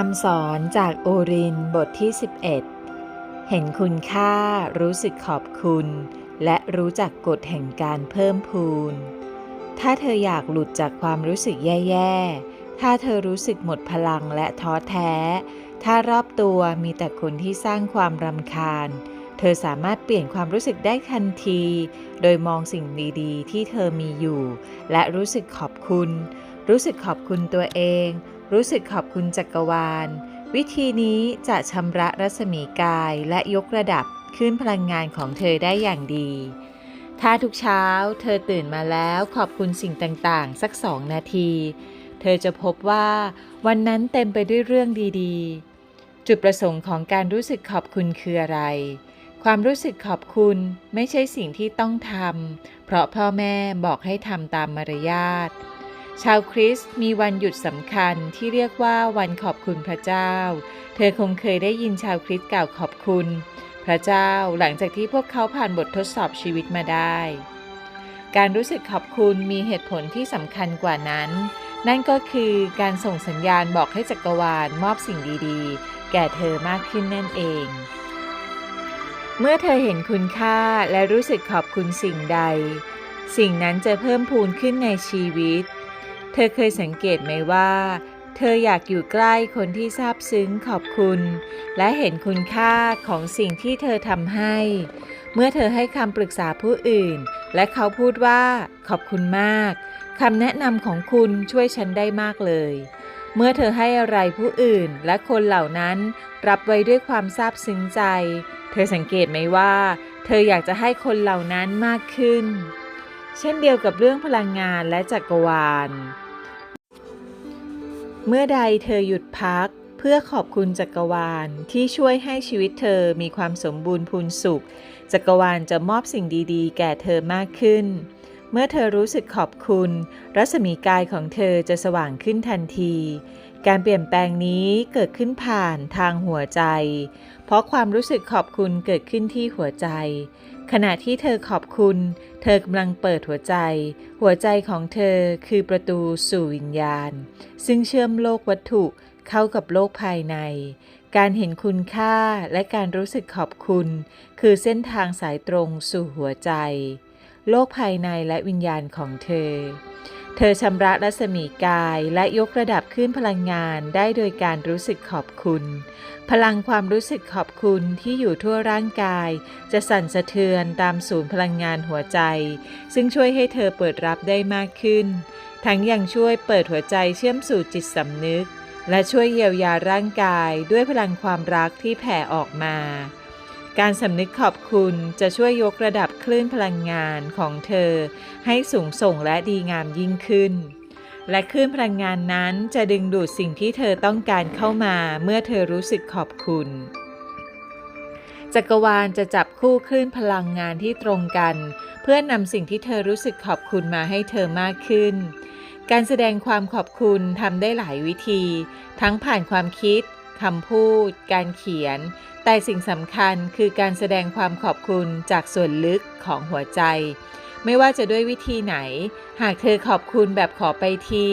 คำสอนจากโอรินบทที่ 11 เห็นคุณค่ารู้สึกขอบคุณ และรู้จักกฎแห่งการเพิ่มพูน ถ้าเธออยากหลุดจากความรู้สึกแย่ๆ ถ้าเธอรู้สึกหมดพลังและท้อแท้ ถ้ารอบตัวมีแต่คนที่สร้างความรำคาญ เธอสามารถเปลี่ยนความรู้สึกได้ทันที โดยมองสิ่งดีๆ ที่เธอมีอยู่ และรู้สึกขอบคุณ รู้สึกขอบคุณตัวเอง รู้สึกขอบคุณจักรวาล วิธีนี้จะชำระรัศมีกายและยกระดับขึ้นพลังงานของเธอได้อย่างดี ถ้าทุกเช้าเธอตื่นมาแล้วขอบคุณสิ่งต่างๆ สักสองนาที เธอจะพบว่าวันนั้นเต็มไปด้วยเรื่องดีๆ จุดประสงค์ของการรู้สึกขอบคุณคืออะไร ความรู้สึกขอบคุณไม่ใช่สิ่งที่ต้องทำเพราะพ่อแม่บอกให้ทำตามมารยาท ชาวคริสต์มีวันหยุดสำคัญที่เรียกว่าวันขอบคุณพระเจ้า เธอคงเคยได้ยินชาวคริสต์กล่าวขอบคุณ พระเจ้าหลังจากที่พวกเขาผ่านบททดสอบชีวิตมาได้ การรู้สึกขอบคุณมีเหตุผลที่สำคัญกว่านั้น นั่นก็คือการส่งสัญญาณบอกให้จักรวาลมอบสิ่งดีๆ แก่เธอมากขึ้นนั่นเอง เมื่อเธอเห็นคุณค่าและรู้สึกขอบคุณสิ่งใด สิ่งนั้นจะเพิ่มพูนขึ้นในชีวิต เธอเคยสังเกตไหมว่า เธออยากอยู่ใกล้คนที่ซาบซึ้งขอบคุณ และเห็นคุณค่าของสิ่งที่เธอทำให้ เมื่อเธอให้คำปรึกษาผู้อื่น และเขาพูดว่า ขอบคุณมากคำแนะนำของคุณช่วยฉันได้มากเลย เมื่อเธอให้อะไรผู้อื่นและคนเหล่านั้นรับไว้ด้วยความซาบซึ้งใจ เธอสังเกตไหมว่า เธออยากจะให้คนเหล่านั้นมากขึ้น เช่นเดียวกับเรื่องพลังงานและจักรวาล เมื่อใดเธอหยุดพักเพื่อขอบคุณจักรวาลที่ช่วยให้ชีวิตเธอมีความสมบูรณ์พูนสุข จักรวาลจะมอบสิ่งดีๆ แก่เธอมากขึ้น เมื่อเธอรู้สึกขอบคุณ รัศมีกายของเธอจะสว่างขึ้นทันที การเปลี่ยนแปลงนี้เกิดขึ้นผ่านทางหัวใจ เพราะความรู้สึกขอบคุณเกิดขึ้นที่หัวใจ ขณะที่เธอขอบคุณ เธอกำลังเปิดหัวใจ หัวใจของเธอคือประตูสู่วิญญาณ ซึ่งเชื่อมโลกวัตถุเข้ากับโลกภายใน การเห็นคุณค่าและการรู้สึกขอบคุณ คือเส้นทางสายตรงสู่หัวใจ โลกภายในและวิญญาณของเธอ เธอชำระรัศมีกายและยกระดับขึ้นพลังงานได้โดยการรู้สึกขอบคุณ พลังความรู้สึกขอบคุณที่อยู่ทั่วร่างกาย จะสั่นสะเทือนตามศูนย์พลังงานหัวใจ ซึ่งช่วยให้เธอเปิดรับได้มากขึ้น ทั้งยังช่วยเปิดหัวใจเชื่อมสู่จิตสำนึก และช่วยเยียวยาร่างกายด้วยพลังความรักที่แผ่ออกมา การสำนึกขอบคุณจะช่วยยกระดับคลื่นพลังงานของเธอ ให้สูงส่งและดีงามยิ่งขึ้น และคลื่นพลังงานนั้นจะดึงดูดสิ่งที่เธอต้องการเข้ามาเมื่อเธอรู้สึกขอบคุณ จักรวาลจะจับคู่คลื่นพลังงานที่ตรงกัน เพื่อนำสิ่งที่เธอรู้สึกขอบคุณมาให้เธอมากขึ้นการแสดงความขอบคุณทำได้หลายวิธี ทั้งผ่านความคิด คำพูด การเขียน แต่สิ่งสำคัญคือการแสดงความขอบคุณจากส่วนลึกของหัวใจ ไม่ว่าจะด้วยวิธีไหน หากเธอขอบคุณแบบขอไปที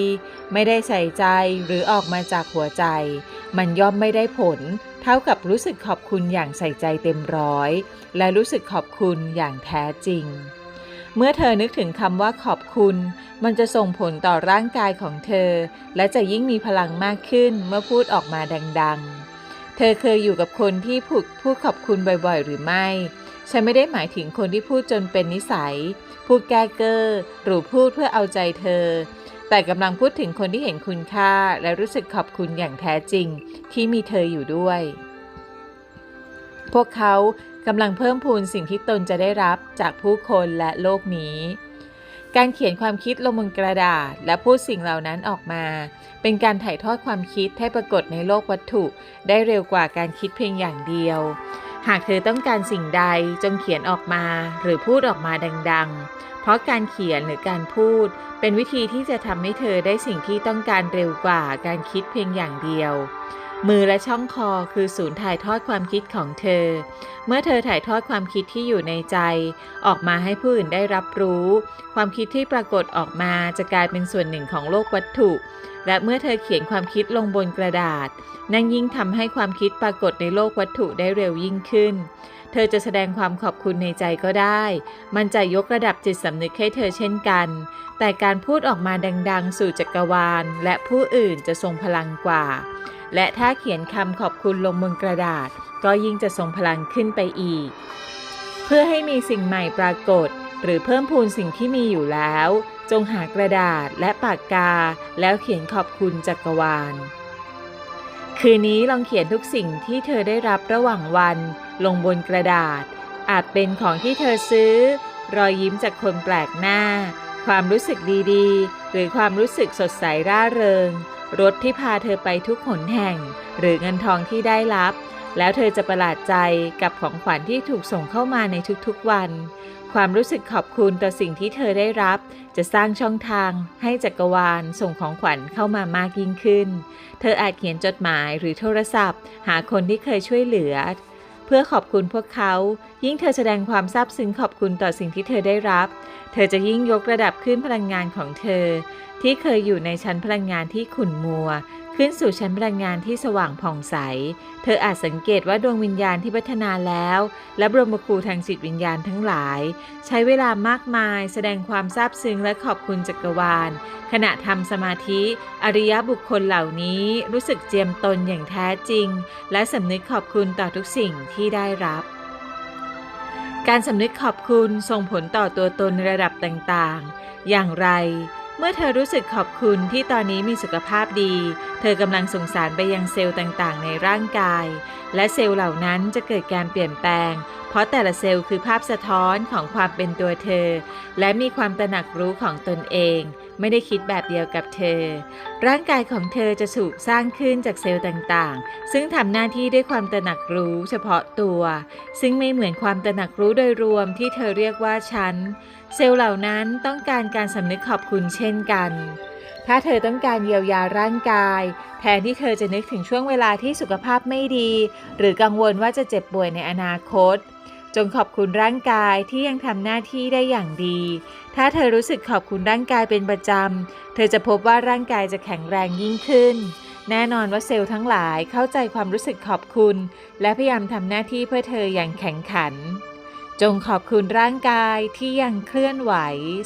ไม่ได้ใส่ใจหรือออกมาจากหัวใจ มันย่อมไม่ได้ผล เท่ากับรู้สึกขอบคุณอย่างใส่ใจเต็มร้อย และรู้สึกขอบคุณอย่างแท้จริง เมื่อเธอนึกถึงคำว่าขอบคุณ มันจะส่งผลต่อร่างกายของเธอ และจะยิ่งมีพลังมากขึ้นเมื่อพูดออกมาดังๆ เธอเคยอยู่กับคนที่พูดพูดขอบคุณบ่อยๆ หรือไม่ ฉันไม่ได้หมายถึงคนที่พูดจนเป็นนิสัย พูดแก้เก้อหรือพูดเพื่อเอาใจเธอ แต่กำลังพูดถึงคนที่เห็นคุณค่าและรู้สึกขอบคุณอย่างแท้จริง ที่มีเธออยู่ด้วย พวกเขา กำลังเพิ่มพูนสิ่งที่ตนจะได้รับจากผู้คนและโลกนี้ การเขียนความคิดลงบนกระดาษ และพูดสิ่งเหล่านั้นออกมา เป็นการถ่ายทอดความคิดให้ปรากฏในโลกวัตถุ ได้เร็วกว่าการคิดเพียงอย่างเดียว หากเธอต้องการสิ่งใดจงเขียนออกมาหรือพูดออกมาดัง ๆ เพราะการเขียนหรือการพูด เป็นวิธีที่จะทำให้เธอได้สิ่งที่ต้องการเร็วกว่าการคิดเพียงอย่างเดียว มือและช่องคอคือศูนย์ถ่ายทอดความคิดของเธอ เมื่อเธอถ่ายทอดความคิดที่อยู่ในใจ ออกมาให้ผู้อื่นได้รับรู้ ความคิดที่ปรากฏออกมาจะกลายเป็นส่วนหนึ่งของโลกวัตถุ และเมื่อเธอเขียนความคิดลงบนกระดาษ นั่นยิ่งทำให้ความคิดปรากฏในโลกวัตถุได้เร็วยิ่งขึ้น เธอจะแสดงความขอบคุณในใจก็ได้ มันจะยกระดับจิตสำนึกให้เธอเช่นกัน แต่การพูดออกมาดัง ๆ สู่จักรวาล และผู้อื่นจะทรงพลังกว่า และถ้าเขียนคำขอบคุณลงบนกระดาษ ก็ยิ่งจะทรงพลังขึ้นไปอีก เพื่อให้มีสิ่งใหม่ปรากฏ หรือเพิ่มพูนสิ่งที่มีอยู่แล้ว จงหากระดาษและปากกา แล้วเขียนขอบคุณจักรวาล คืนนี้ลองเขียนทุกสิ่งที่เธอได้รับระหว่างวัน ลงบนกระดาษ อาจเป็นของที่เธอซื้อ รอยยิ้มจากคนแปลกหน้า ความรู้สึกดีๆ หรือความรู้สึกสดใสร่าเริง รถที่พาเธอไปทุกหนแห่ง หรือเงินทองที่ได้รับ แล้วเธอจะประหลาดใจกับของขวัญที่ถูกส่งเข้ามาในทุกๆวัน ความรู้สึกขอบคุณต่อสิ่งที่เธอได้รับ จะสร้างช่องทางให้จักรวาลส่งของขวัญเข้ามามากยิ่งขึ้น เธออาจเขียนจดหมายหรือโทรศัพท์ หาคนที่เคยช่วยเหลือ เพื่อขอบคุณพวกเขา ยิ่งเธอแสดงความซาบซึ้งขอบคุณต่อสิ่งที่เธอได้รับ เธอจะยิ่งยกระดับขึ้นพลังงานของเธอ ที่เคยอยู่ในชั้นพลังงานที่ขุ่นมัว ขึ้นสู่ชั้นพลังงานที่สว่างผ่องใส เธออาจสังเกตว่าดวงวิญญาณที่พัฒนาแล้ว และบรมครูทางจิตวิญญาณทั้งหลาย ใช้เวลามากมาย แสดงความซาบซึ้งและขอบคุณจักรวาล ขณะทำสมาธิ อริยบุคคลเหล่านี้รู้สึกเจียมตนอย่างแท้จริง และสำนึกขอบคุณต่อทุกสิ่งที่ได้รับการสำนึกขอบคุณส่งผลต่อตัวตนในระดับต่าง ๆ อย่างไร เมื่อเธอรู้สึกขอบคุณที่ตอนนี้มีสุขภาพดี เธอกำลังส่งสารไปยังเซลล์ต่างๆ ในร่างกาย และเซลล์เหล่านั้นจะเกิดการเปลี่ยนแปลง เพราะแต่ละเซลล์คือภาพสะท้อนของความเป็นตัวเธอ และมีความตระหนักรู้ของตนเอง ไม่ได้คิดแบบเดียวกับเธอ ร่างกายของเธอจะถูกสร้างขึ้นจากเซลล์ต่างๆ ซึ่งทำหน้าที่ด้วยความตระหนักรู้เฉพาะตัว ซึ่งไม่เหมือนความตระหนักรู้โดยรวมที่เธอเรียกว่าฉัน เซลล์เหล่านั้นต้องการการสำนึกขอบคุณเช่นกันถ้าเธอต้องการเยียวยาร่างกาย แทนที่เธอจะนึกถึงช่วงเวลาที่สุขภาพไม่ดี หรือกังวลว่าจะเจ็บป่วยในอนาคต จงขอบคุณร่างกายที่ยังทำหน้าที่ได้อย่างดี ถ้าเธอรู้สึกขอบคุณร่างกายเป็นประจำ เธอจะพบว่าร่างกายจะแข็งแรงยิ่งขึ้น แน่นอนว่าเซลล์ทั้งหลายเข้าใจความรู้สึกขอบคุณ และพยายามทำหน้าที่เพื่อเธออย่างแข็งขัน จงขอบคุณร่างกายที่ยังเคลื่อนไหว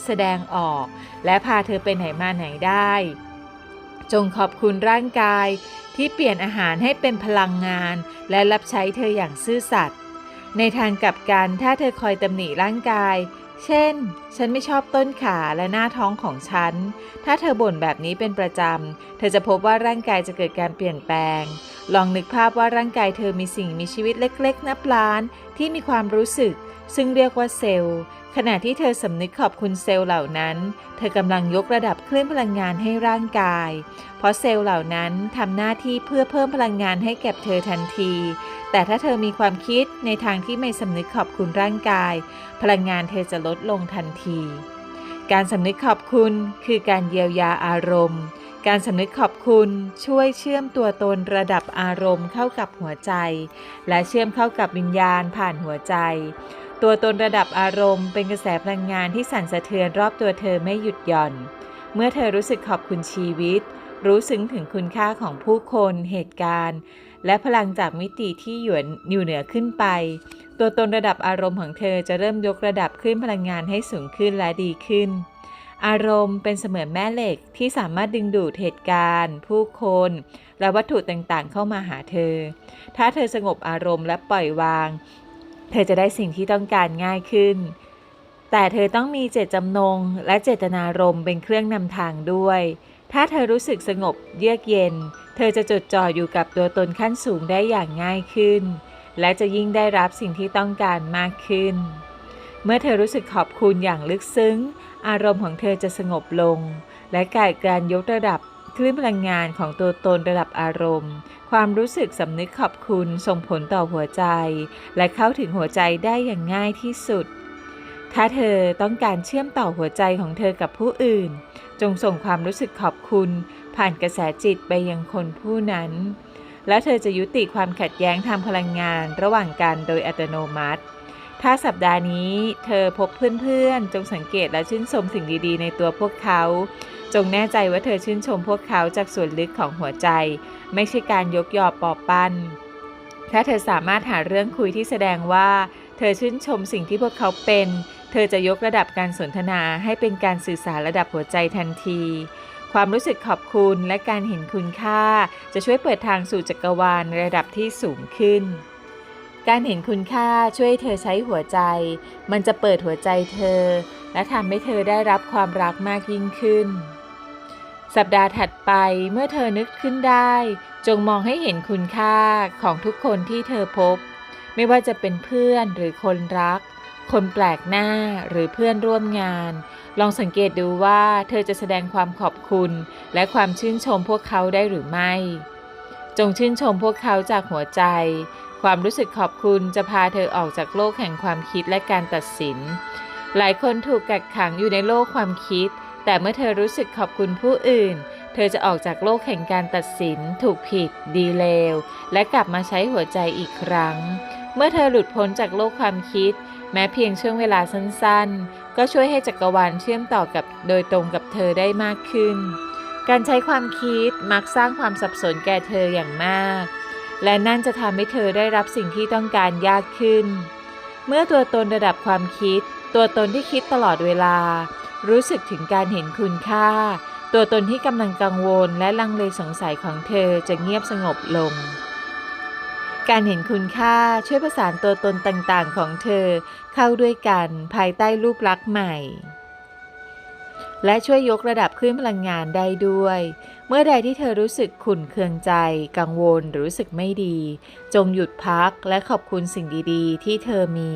แสดงออก และพาเธอไปไหนมาไหนได้ จงขอบคุณร่างกายที่เปลี่ยนอาหารให้เป็นพลังงาน และรับใช้เธออย่างซื่อสัตย์ ในทางกลับกันถ้าเธอคอยตำหนิร่างกาย เช่น ฉันไม่ชอบต้นขาและหน้าท้องของฉัน ถ้าเธอบ่นแบบนี้เป็นประจำ เธอจะพบว่าร่างกายจะเกิดการเปลี่ยนแปลง ลองนึกภาพว่าร่างกายเธอมีสิ่งมีชีวิตเล็ก ๆ นับล้านที่มีความรู้สึก ซึ่งเรียกว่าเซลล์ ขณะที่เธอสำนึกขอบคุณเซลล์เหล่านั้น เธอกำลังยกระดับคลื่นพลังงานให้ร่างกาย เพราะเซลล์เหล่านั้นทำหน้าที่เพื่อเพิ่มพลังงานให้แก่เธอทันที แต่ถ้าเธอมีความคิดในทางที่ไม่สำนึกขอบคุณร่างกาย พลังงานเธอจะลดลงทันที การสำนึกขอบคุณคือการเยียวยาอารมณ์ การสำนึกขอบคุณช่วยเชื่อมตัวตนระดับอารมณ์เข้ากับหัวใจ และเชื่อมเข้ากับวิญญาณผ่านหัวใจ ตัวตนระดับอารมณ์เป็นกระแสพลังงานที่สั่นสะเทือนรอบตัวเธอไม่หยุดหย่อน เมื่อเธอรู้สึกขอบคุณชีวิต รู้ซึ้งถึงคุณค่าของผู้คน เหตุการณ์ และพลังจากมิติที่หยวนอยู่เหนือขึ้นไป ตัวตนระดับอารมณ์ของเธอจะเริ่มยกระดับขึ้นพลังงานให้สูงขึ้นและดีขึ้น อารมณ์เป็นเสมือนแม่เหล็กที่สามารถดึงดูดเหตุการณ์ ผู้คน และวัตถุต่างๆ เข้ามาหาเธอ ถ้าเธอสงบอารมณ์และปล่อยวาง เธอจะได้สิ่งที่ต้องการง่ายขึ้น แต่เธอต้องมีเจตจำนง และเจตนารมณ์เป็นเครื่องนำทางด้วย ถ้าเธอรู้สึกสงบเยือกเย็น เธอจะจดจ่ออยู่กับตัวตนขั้นสูงได้อย่างง่ายขึ้น และจะยิ่งได้รับสิ่งที่ต้องการมากขึ้น เมื่อเธอรู้สึกขอบคุณอย่างลึกซึ้ง อารมณ์ของเธอจะสงบลง และกายการยกระดับ คลื่นพลังงานของตัวตนระดับอารมณ์ ความรู้สึกสำนึกขอบคุณส่งผลต่อหัวใจ และเข้าถึงหัวใจได้อย่างง่ายที่สุด ถ้าเธอต้องการเชื่อมต่อหัวใจของเธอกับผู้อื่น จงส่งความรู้สึกขอบคุณ ผ่านกระแสจิตไปยังคนผู้นั้น และเธอจะยุติความขัดแย้งทางพลังงานระหว่างกันโดยอัตโนมัติถ้าสัปดาห์นี้เธอพบเพื่อนๆ จงสังเกตและชื่นชมสิ่งดีๆ ในตัวพวกเขา จงแน่ใจว่าเธอชื่นชมพวกเขาจากส่วนลึกของหัวใจ ไม่ใช่การยกยอปอปั้น ถ้าเธอสามารถหาเรื่องคุยที่แสดงว่า เธอชื่นชมสิ่งที่พวกเขาเป็น เธอจะยกระดับการสนทนาให้เป็นการสื่อสารระดับหัวใจทันที ความรู้สึกขอบคุณและการเห็นคุณค่า จะช่วยเปิดทางสู่จักรวาลระดับที่สูงขึ้นการเห็นคุณค่าช่วยให้เธอใช้หัวใจ มันจะเปิดหัวใจเธอ และทำให้เธอได้รับความรักมากยิ่งขึ้น สัปดาห์ถัดไปเมื่อเธอนึกขึ้นได้ จงมองให้เห็นคุณค่าของทุกคนที่เธอพบ ไม่ว่าจะเป็นเพื่อนหรือคนรัก คนแปลกหน้าหรือเพื่อนร่วมงาน ลองสังเกตดูว่าเธอจะแสดงความขอบคุณ และความชื่นชมพวกเขาได้หรือไม่ จงชื่นชมพวกเขาจากหัวใจ ความรู้สึกขอบคุณจะพาเธอออกจากโลกแห่งความคิดและการตัดสิน หลายคนถูกกักขังอยู่ในโลกความคิด แต่เมื่อเธอรู้สึกขอบคุณผู้อื่น เธอจะออกจากโลกแห่งการตัดสิน ถูกผิด ดีเลว และกลับมาใช้หัวใจอีกครั้ง เมื่อเธอหลุดพ้นจากโลกความคิด แม้เพียงช่วงเวลาสั้นๆ ก็ช่วยให้จักรวาลเชื่อมต่อกับโดยตรงกับเธอได้มากขึ้น การใช้ความคิดมักสร้างความสับสนแก่เธออย่างมาก และนั่นจะทำให้เธอได้รับสิ่งที่ต้องการยากขึ้น เมื่อตัวตนระดับความคิด ตัวตนที่คิดตลอดเวลา รู้สึกถึงการเห็นคุณค่า ตัวตนที่กำลังกังวลและลังเลสงสัยของเธอจะเงียบสงบลง การเห็นคุณค่าช่วยประสานตัวตนต่างๆของเธอเข้าด้วยกันภายใต้รูปลักษณ์ใหม่ และช่วยยกระดับคลื่นพลังงานได้ด้วย เมื่อใดที่เธอรู้สึกขุ่นเคืองใจ กังวลหรือรู้สึกไม่ดี จงหยุดพักและขอบคุณสิ่งดีๆ ที่เธอมี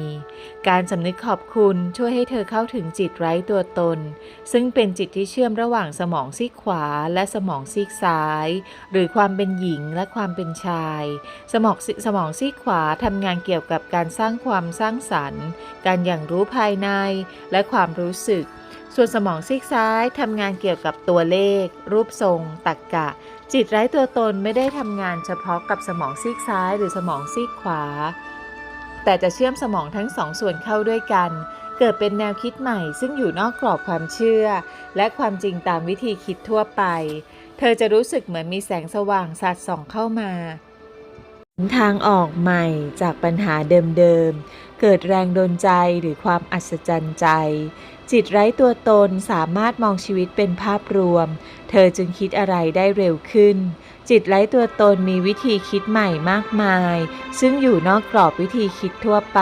การสำนึกขอบคุณช่วยให้เธอเข้าถึงจิตไร้ตัวตน ซึ่งเป็นจิตที่เชื่อมระหว่างสมองซีกขวาและสมองซีกซ้าย หรือความเป็นหญิงและความเป็นชาย สมองซิสมองซีกขวาทำงานเกี่ยวกับการสร้างความสร้างสรรค์ การอย่างรู้ภายในและความรู้สึก ส่วนสมองซีกซ้ายทำงานเกี่ยวกับตัวเลข รูปทรงตรรกกะ จิตไร้ตัวตนไม่ได้ทำงานเฉพาะกับสมองซีกซ้ายหรือสมองซีกขวา แต่จะเชื่อมสมองทั้งสองส่วนเข้าด้วยกัน เกิดเป็นแนวคิดใหม่ ซึ่งอยู่นอกกรอบความเชื่อ และความจริงตามวิธีคิดทั่วไป เธอจะรู้สึกเหมือนมีแสงสว่างสาดส่องเข้ามา ทางออกใหม่จากปัญหาเดิมๆ เกิดแรงดลใจหรือความอัศจรรย์ใจ จิตไร้ตัวตนสามารถมองชีวิตเป็นภาพรวม เธอจึงคิดอะไรได้เร็วขึ้น จิตไร้ตัวตนมีวิธีคิดใหม่มากมาย ซึ่งอยู่นอกกรอบวิธีคิดทั่วไป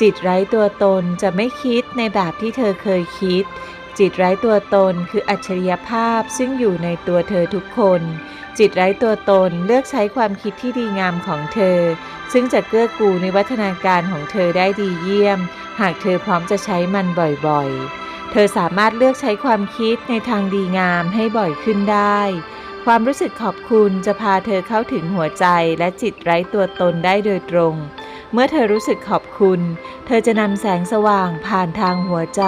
จิตไร้ตัวตนจะไม่คิดในแบบที่เธอเคยคิด จิตไร้ตัวตนคืออัจฉริยภาพซึ่งอยู่ในตัวเธอทุกคน จิตไร้ตัวตนเลือกใช้ความคิดที่ดีงามของเธอ ซึ่งจะเกื้อกูลในวัฒนาการของเธอได้ดีเยี่ยม หากเธอพร้อมจะใช้มันบ่อยๆ เธอสามารถเลือกใช้ความคิดในทางดีงามให้บ่อยขึ้นได้ ความรู้สึกขอบคุณจะพาเธอเข้าถึงหัวใจและจิตไร้ตัวตนได้โดยตรง เมื่อเธอรู้สึกขอบคุณ เธอจะนำแสงสว่างผ่านทางหัวใจ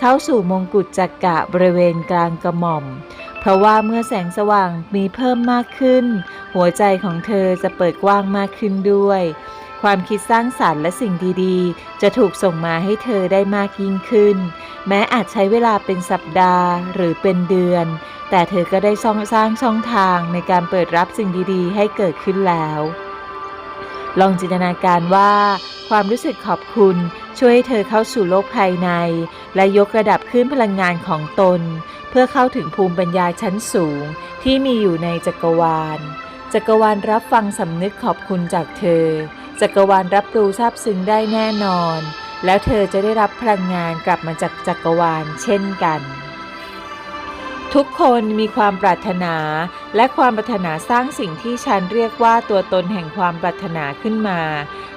เข้าสู่มงกุฎจักระบริเวณกลางกระหม่อม เพราะว่าเมื่อแสงสว่างมีเพิ่มมากขึ้น หัวใจของเธอจะเปิดกว้างมากขึ้นด้วย ความคิดสร้างสรรค์และสิ่งดีๆ จะถูกส่งมาให้เธอได้มากยิ่งขึ้น แม้อาจใช้เวลาเป็นสัปดาห์หรือเป็นเดือน แต่เธอก็ได้สร้างสร้างช่องทางในการเปิดรับสิ่งดีๆ ให้เกิดขึ้นแล้ว ลองจินตนาการว่าความรู้สึกขอบคุณช่วยให้เธอเข้าสู่โลกภายใน และยกระดับขึ้นพลังงานของตน เพื่อเข้าถึงภูมิปัญญาชั้นสูงที่มีอยู่ในจักรวาล จักรวาลรับฟังสำนึกขอบคุณจากเธอ จักรวาลรับรู้ซาบซึ้งได้แน่นอน แล้วเธอจะได้รับพลังงานกลับมาจากจักรวาลเช่นกัน ทุกคนมีความปรารถนา และความปรารถนาสร้างสิ่งที่ฉันเรียกว่าตัวตนแห่งความปรารถนาขึ้นมา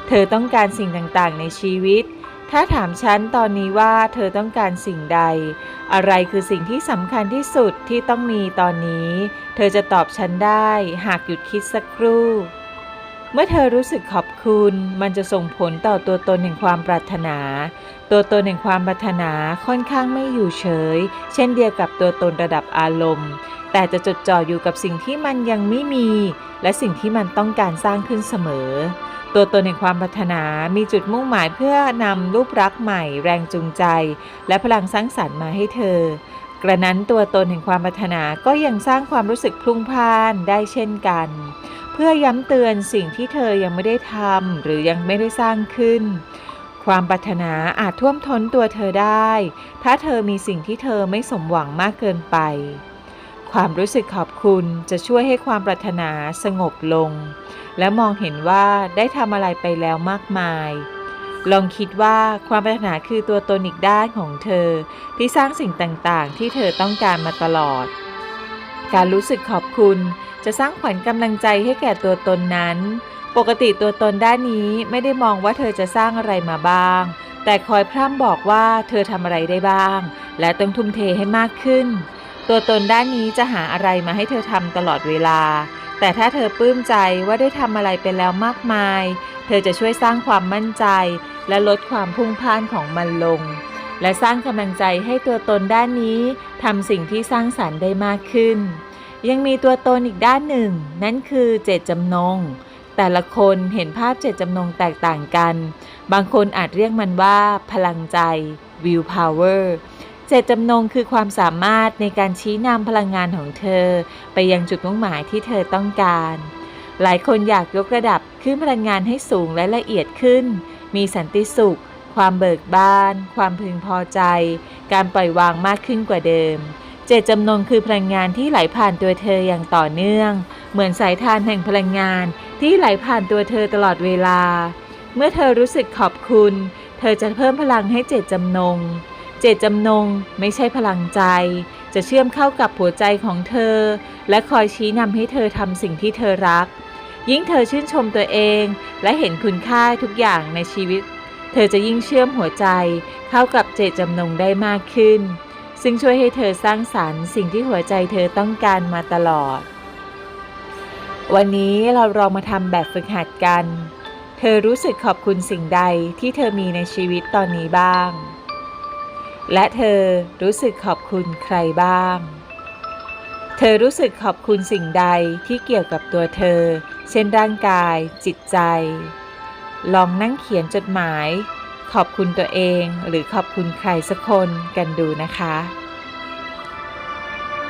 เธอต้องการสิ่งต่างๆ ในชีวิต ถ้าถามฉันตอนนี้ว่าเธอต้องการสิ่งใด อะไรคือสิ่งที่สำคัญที่สุดที่ต้องมีตอนนี้ เธอจะตอบฉันได้หากหยุดคิดสักครู่ เมื่อเธอรู้สึกขอบคุณ มันจะส่งผลต่อตัวตนแห่งความปรารถนา ตัวตนแห่งความปรารถนาค่อนข้างไม่อยู่เฉย เช่นเดียวกับตัวตนระดับอารมณ์ แต่จะจดจ่ออยู่กับสิ่งที่มันยังไม่มี และสิ่งที่มันต้องการสร้างขึ้นเสมอ ตัวตนแห่งความปรารถนา มีจุดมุ่งหมายเพื่อนำรูปรักษณ์ใหม่ แรงจูงใจ และพลังสร้างสรรค์มาให้เธอ กระนั้นตัวตนแห่งความปรารถนาก็ยังสร้างความรู้สึกพลุ่งพล่านได้เช่นกัน เพื่อย้ำเตือนสิ่งที่เธอยังไม่ได้ทำหรือยังไม่ได้สร้างขึ้น ความปรารถนาอาจท่วมท้นตัวเธอได้ ถ้าเธอมีสิ่งที่เธอไม่สมหวังมากเกินไป ความรู้สึกขอบคุณจะช่วยให้ความปรารถนาสงบลง และมองเห็นว่าได้ทำอะไรไปแล้วมากมาย ลองคิดว่าความปรารถนาคือตัวตนอีกด้านของเธอ ที่สร้างสิ่งต่างๆ ที่เธอต้องการมาตลอด การรู้สึกขอบคุณจะสร้างขวัญกำลังใจให้แก่ตัวตนนั้น ปกติตัวตนด้านนี้ไม่ได้มองว่าเธอจะสร้างอะไรมาบ้าง แต่คอยพร่ำบอกว่าเธอทำอะไรได้บ้าง และต้องทุ่มเทให้มากขึ้น ตัวตนด้านนี้จะหาอะไรมาให้เธอทำตลอดเวลา แต่ถ้าเธอปลื้มใจว่าได้ทำอะไรไปแล้วมากมาย เธอจะช่วยสร้างความมั่นใจ และลดความพุ่งพ่านของมันลง และสร้างกำลังใจให้ตัวตนด้านนี้ทำสิ่งที่สร้างสรรค์ได้มากขึ้น ยังมีตัวตนอีกด้านหนึ่ง นั่นคือเจตจำนง แต่ละคนเห็นภาพเจตจำนงแตกต่างกัน บางคนอาจเรียกมันว่า พลังใจ will power เจตจำนงคือความสามารถในการชี้นำพลังงานของเธอ ไปยังจุดมุ่งหมายที่เธอต้องการ หลายคนอยากยกระดับขึ้นพลังงานให้สูงและละเอียดขึ้น มีสันติสุข ความเบิกบาน ความพึงพอใจ การปล่อยวางมากขึ้นกว่าเดิม เจตจำนงคือพลังงานที่ไหลผ่านตัวเธออย่างต่อเนื่อง เหมือนสายทานแห่งพลังงาน ที่ไหลผ่านตัวเธอตลอดเวลา เมื่อเธอรู้สึกขอบคุณ เธอจะเพิ่มพลังให้เจตจำนง เจตจำนงไม่ใช่พลังใจ จะเชื่อมเข้ากับหัวใจของเธอ และคอยชี้นำให้เธอทำสิ่งที่เธอรัก ยิ่งเธอชื่นชมตัวเอง และเห็นคุณค่าทุกอย่างในชีวิต เธอจะยิ่งเชื่อมหัวใจเข้ากับเจตจำนงได้มากขึ้น ซึ่งช่วยให้เธอสร้างสรรค์สิ่งที่หัวใจเธอต้องการมาตลอด วันนี้เราลองมาทำแบบฝึกหัดกัน เธอรู้สึกขอบคุณสิ่งใดที่เธอมีในชีวิตตอนนี้บ้าง และเธอรู้สึกขอบคุณใครบ้าง เธอรู้สึกขอบคุณสิ่งใดที่เกี่ยวกับตัวเธอ เช่นร่างกาย จิตใจ ลองนั่งเขียนจดหมาย ขอบคุณตัวเองหรือขอบคุณใครสักคนกันดูนะคะ